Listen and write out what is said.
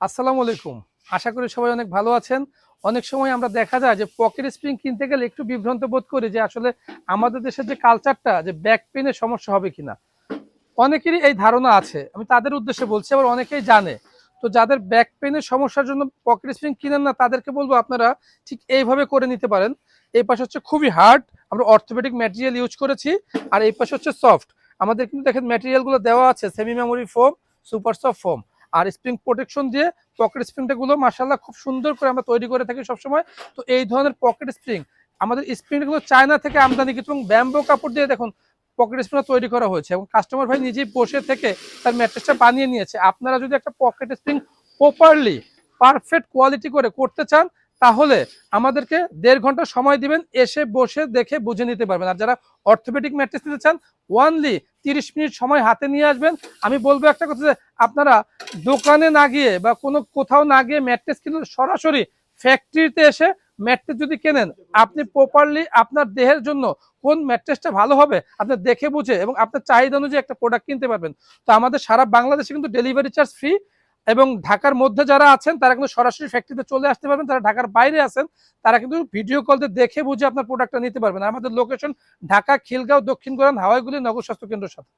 আসসালামু আলাইকুম। আশা করি সবাই অনেক ভালো আছেন। অনেক সময় আমরা দেখা যায় যে পকেট স্প্রিং কিনতে গেলে একটু বিভ্রান্ত বোধ করি যে আসলে আমাদের দেশের যে কালচারটা যে ব্যাক পেনের সমস্যা হবে কিনা। অনেকেরই এই ধারণা আছে, আমি তাদের উদ্দেশ্যে বলছি, আবার অনেকেই জানে। তো যাদের ব্যাক পেনের সমস্যার জন্য পকেট স্প্রিং কিনেন না, তাদেরকে বলব আপনারা ঠিক এইভাবে করে নিতে পারেন। এই পাশে হচ্ছে খুবই হার্ড আমরা অর্থোপেডিক ম্যাটেরিয়াল ইউজ করেছি, আর এই পাশে হচ্ছে সফট আমাদের কিন্তু দেখেন ম্যাটেরিয়ালগুলো দেওয়া আছে semi memory foam super soft foam আর স্প্রিং প্রোটেকশন দিয়ে পকেট স্প্রিংটাগুলো মাসাল্লাহ খুব সুন্দর করে আমরা তৈরি করে থাকি সবসময়। তো এই ধরনের পকেট স্প্রিং আমাদের স্প্রিংগুলো চায়না থেকে আমদানি কিন্তু এবং ব্যাম্বো কাপড় দিয়ে দেখুন পকেট স্প্রিং তৈরি করা হয়েছে এবং কাস্টমার ভাই নিজেই বসে থেকে তার ম্যাট্রেসটা বানিয়ে নিয়েছে। আপনারা যদি একটা pocket spring properly perfect quality করে করতে চান তাহলে আমাদেরকে দেড় ঘণ্টা সময় দিবেন, এসে, বসে, দেখে, বুঝে নিতে পারবেন। আর যারা অর্থোপেডিক ম্যাট্রেস নিতে চান ওয়ানলি তিরিশ মিনিট সময় হাতে নিয়ে আসবেন। আমি বলব একটা কথা যে, আপনারা দোকানে না গিয়ে বা কোনো কোথাও না গিয়ে ম্যাট্রেস কিনুন, সরাসরি ফ্যাক্টরিতে এসে ম্যাট্রেস যদি কেনেন, আপনি প্রপারলি আপনার দেহের জন্য কোন ম্যাট্রেসটা ভালো হবে, আপনি দেখে বুঝে এবং আপনার চাহিদা অনুযায়ী একটা প্রোডাক্ট কিনতে পারবেন। তো আমাদের সারা বাংলাদেশে কিন্তু ডেলিভারি চার্জ ফ্রি এবং ঢাকার মধ্যে যারা আছেন, তারা কিন্তু সরাসরি ফ্যাক্টরিতে চলে আসতে পারবেন। তারা ঢাকার বাইরে আছেন, তারা কিন্তু ভিডিও কলতে দেখে বুঝে আপনার প্রোডাক্টটা নিতে পারবেন। আমাদের লোকেশন ঢাকা, খিলগাঁও, দক্ষিণ গোরান হাওয়াইগুলি নগর স্বাস্থ্য কেন্দ্রের সাথে।